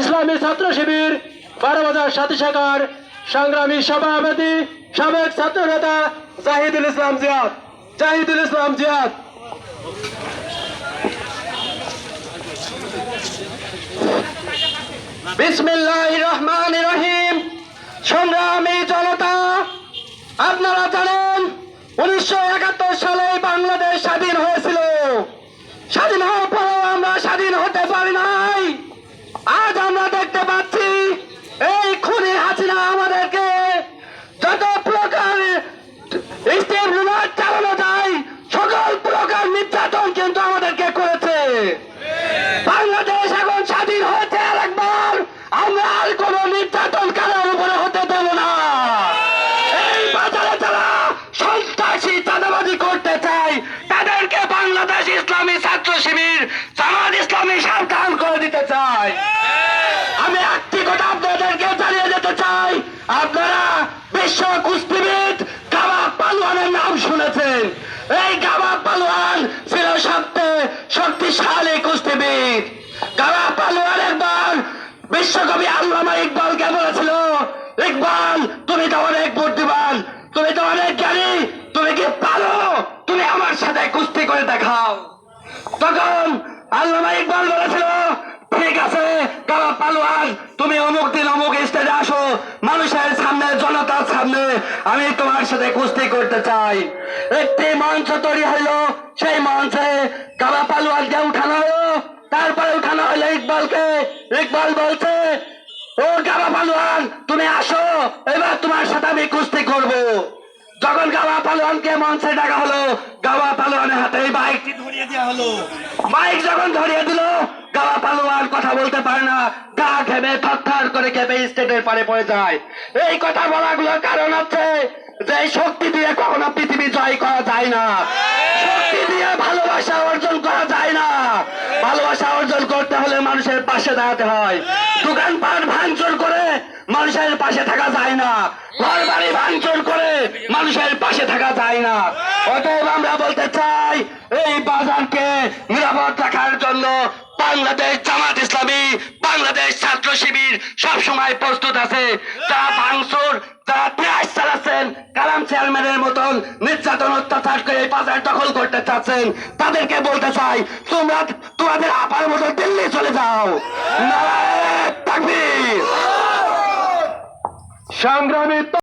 ইসলামী ছাত্র শিবির বারো বাজার সাথী শাখার সংগ্রামী সভাপতি, সাবেক ছাত্র নেতা জাহিদুল ইসলাম জিয়াদ। জাহিদুল ইসলাম জিয়াদ। বিসমিল্লাহ রহমান রহিম। সংগ্রামী জনতা, আপনারা জানেন, উনিশশো একাত্তর সালে বাংলাদেশ স্বাধীন হয়েছিল। স্বাধীন হওয়ার পরেও আমরা স্বাধীন হতে পারি নাই। শিবির জামাত ইসলামী সাবধান করে দিতে চায় আমি একটি কথা আপনাদেরকে জানিয়ে যেতে চাই। আপনারা বিশ্ব কুস্তিবিদ গাবা পালোয়ানের নাম শুনেছেন। এই গাবা পালোয়ান ছিল সবচেয়ে শক্তিশালী কুস্তিবিদ গাবা পালোয়ান একবার বিশ্বকবি আল্লামা ইকবালকে বলেছিল, ইকবাল, তুমি তো অনেক বুদ্ধিমান, তুমি তো অনেক জ্ঞানী, তুমি কি পারো? তুমি আমার সাথে কুস্তি করে দেখাও। তখন আল্লামা ইকবাল বলেছিল, ঠিক আছে কাবা পালোয়ান তুমি অমুক দিন অমুক স্টেজে আসো, মানুষের সামনে, জনতার সামনে, আমি তোমার সাথে কুস্তি করতে চাই। একটি মঞ্চ তৈরি হইল, সেই মঞ্চে কাবা পালোয়ানকে উঠানো হলো, তারপরে উঠানো হলো ইকবালকে। ইকবাল বলছে, ও কাবা পালোয়ান তুমি আসো, এবার তোমার সাথে আমি কুস্তি করব। যখন গাওয়া পালোয়ানকে মঞ্চে ডাকা হলো, গাওয়া পালোয়ানের হাতে বাইকটি ধরিয়ে দেওয়া হলো। বাইক যখন ধরিয়ে দিল, গাওয়া পালোয়ান কথা বলতে পারে না, গা ঘেমে থরথর করে কেঁপে স্টেটের পারে পড়ে যায়। এই কথা বলাগুলোর কারণ হচ্ছে যে শক্তি দিয়ে কখনো পৃথিবী জয় করা যায় না। শক্তি দিয়ে ভালোবাসা অর্জন করা যায় না। ভালোবাসা অর্জন করতে হলে মানুষের পাশে দাঁড়াতে হয়। দোকানপাট ভাঙচুর করে মানুষের পাশে থাকা যায় না। ঘর বাড়ি ভাঙচুর করে মানুষের পাশে থাকা যায় না। অতএব আমরা বলতে চাই, এই বাজারকে নিরাপদ রাখার জন্য বাংলাদেশ জামাত ইসলামী, বাংলাদেশ ছাত্র শিবির সব সময় প্রস্তুত আছে। যারা ভাঙচুর, যারা পেঁয়াজ চালাচ্ছেন, কালাম চেয়ারম্যানের মতন নির্যাতন, অত্যাচার করে বাজার দখল করতে চাচ্ছেন, তাদেরকে বলতে চাই, তোমরা তোমাদের আপার মতো দিল্লি চলে যাও। নারায়ণ সংগ্রামী